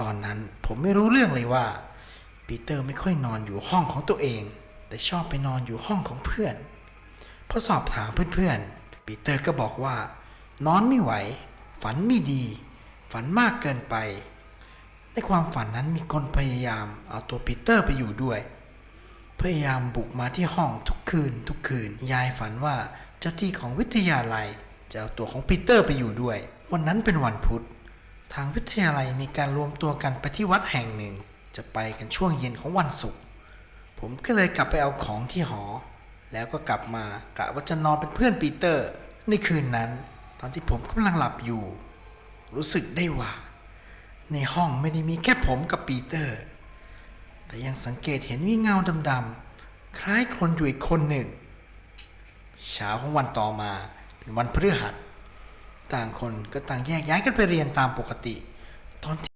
ตอนนั้นผมไม่รู้เรื่องเลยว่าปีเตอร์ไม่ค่อยนอนอยู่ห้องของตัวเอง แต่ชอบไปนอนอยู่ห้องของเพื่อนพอสอบถามเพื่อนๆปีเตอร์ก็บอกว่า นอนไม่ไหว ฝันไม่ดี ฝันมากเกินไป ในความฝันนั้นมีคนพยายามเอาตัวปีเตอร์ไปอยู่ด้วย พยายามบุกมาที่ห้องทุกคืน ทุกคืน ยายฝันว่าเจ้าที่ของวิทยาลัยจะเอาตัวของปีเตอร์ไปอยู่ด้วย วันนั้นเป็นวันพุธ ทางวิทยาลัยมีการรวมตัวกันไปที่วัดแห่งหนึ่ง จะไปกันช่วงเย็นของวันศุกร์ผมก็เลยกลับไปเอาของที่หอ แล้วก็กลับมากะว่าจะนอนเป็นเพื่อนปีเตอร์ ในคืนนั้น ตอนที่ผมกำลังหลับอยู่ รู้สึกได้ว่า ในห้องไม่ได้มีแค่ผมกับปีเตอร์ แต่ยังสังเกตเห็นมีเงาดำๆคล้ายคนอยู่อีกคนหนึ่งเช้าของวันต่อมาเป็นวันพฤหัส ต่างคนก็ต่างแยกย้ายกันไปเรียนตามปกติ ตอนที่